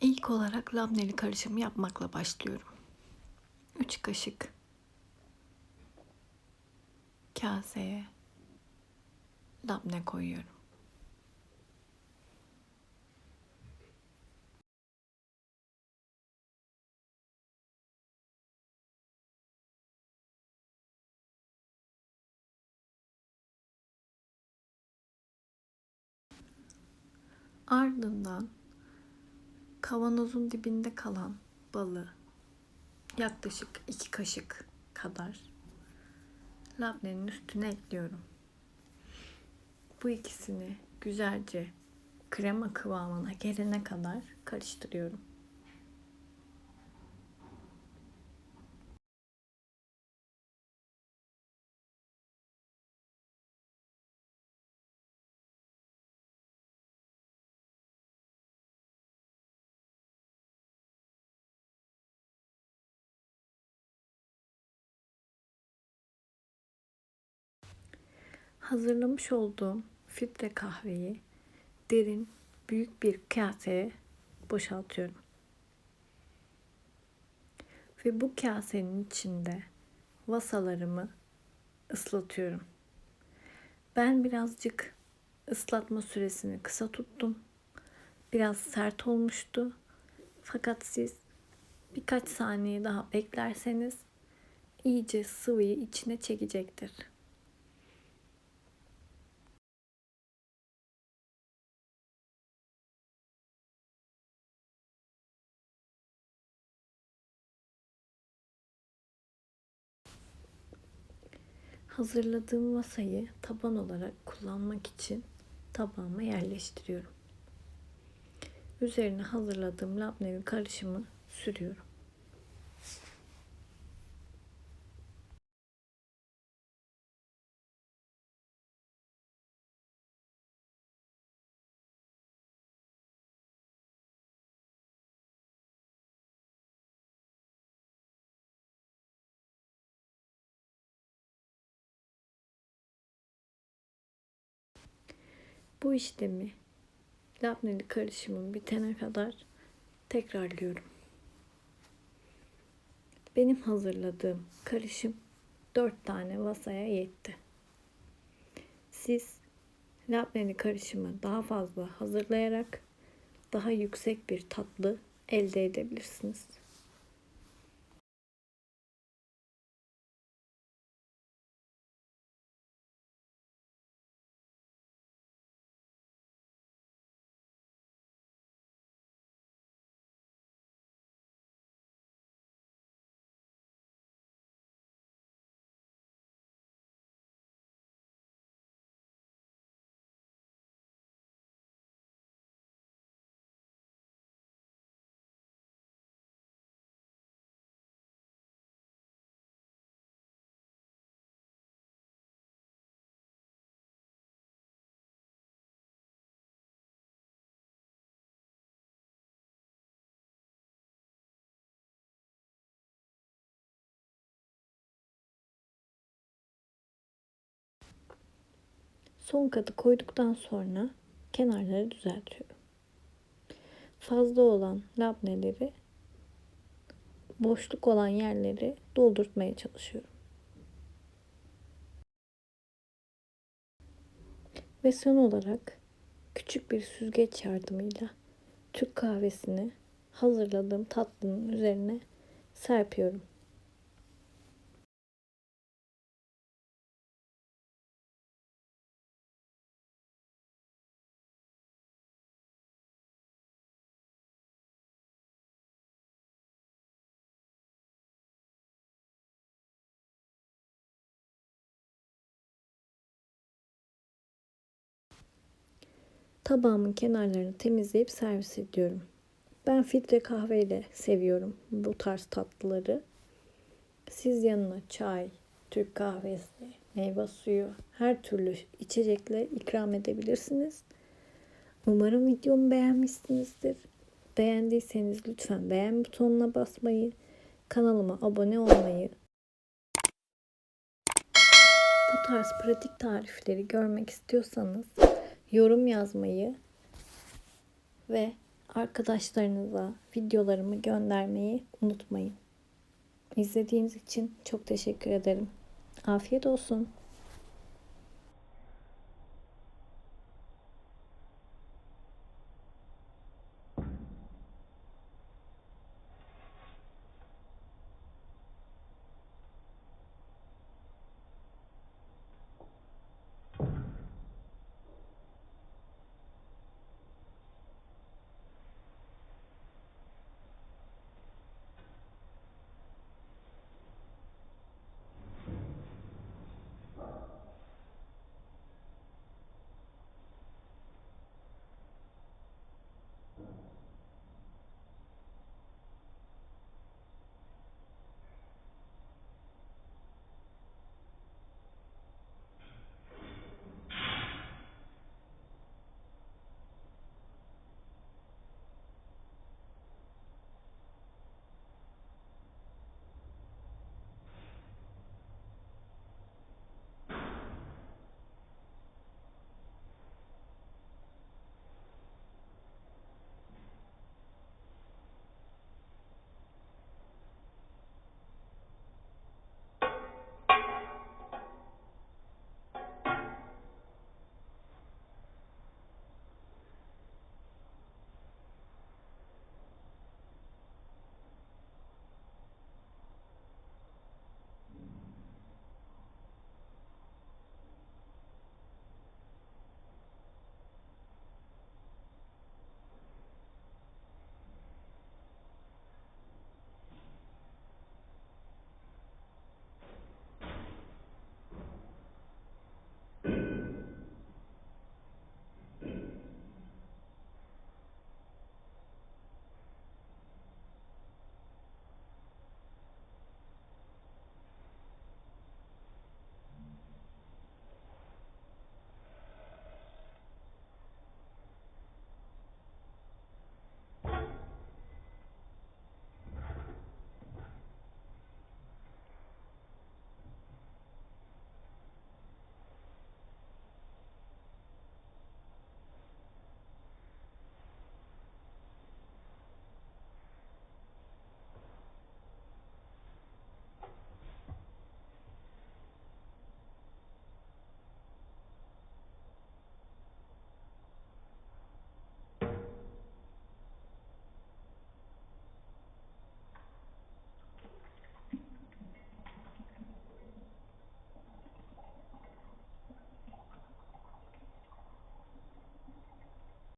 İlk olarak labneli karışım yapmakla başlıyorum. 3 kaşık kaseye labne koyuyorum. Ardından kavanozun dibinde kalan balı yaklaşık 2 kaşık kadar labnenin üstüne ekliyorum. Bu ikisini güzelce krema kıvamına gelene kadar karıştırıyorum. Hazırlamış olduğum filtre kahveyi derin büyük bir kaseye boşaltıyorum. Ve bu kasenin içinde vasalarımı ıslatıyorum. Ben birazcık ıslatma süresini kısa tuttum. Biraz sert olmuştu. Fakat siz birkaç saniye daha beklerseniz iyice sıvıyı içine çekecektir. Hazırladığım masayı taban olarak kullanmak için tabağıma yerleştiriyorum. Üzerine hazırladığım labnevi karışımı sürüyorum. Bu işlemi labneli karışımım bitene kadar tekrarlıyorum. Benim hazırladığım karışım 4 tane vasaya yetti. Siz labneli karışımı daha fazla hazırlayarak daha yüksek bir tatlı elde edebilirsiniz. Son katı koyduktan sonra kenarları düzeltiyorum. Fazla olan labneleri boşluk olan yerleri doldurtmaya çalışıyorum. Ve son olarak küçük bir süzgeç yardımıyla Türk kahvesini hazırladığım tatlının üzerine serpiyorum. Tabağımın kenarlarını temizleyip servis ediyorum. Ben filtre kahveyle seviyorum bu tarz tatlıları. Siz yanına çay, Türk kahvesi, meyve suyu, her türlü içecekle ikram edebilirsiniz. Umarım videomu beğenmişsinizdir. Beğendiyseniz lütfen beğen butonuna basmayı, kanalıma abone olmayı, bu tarz pratik tarifleri görmek istiyorsanız yorum yazmayı ve arkadaşlarınıza videolarımı göndermeyi unutmayın. İzlediğiniz için çok teşekkür ederim. Afiyet olsun.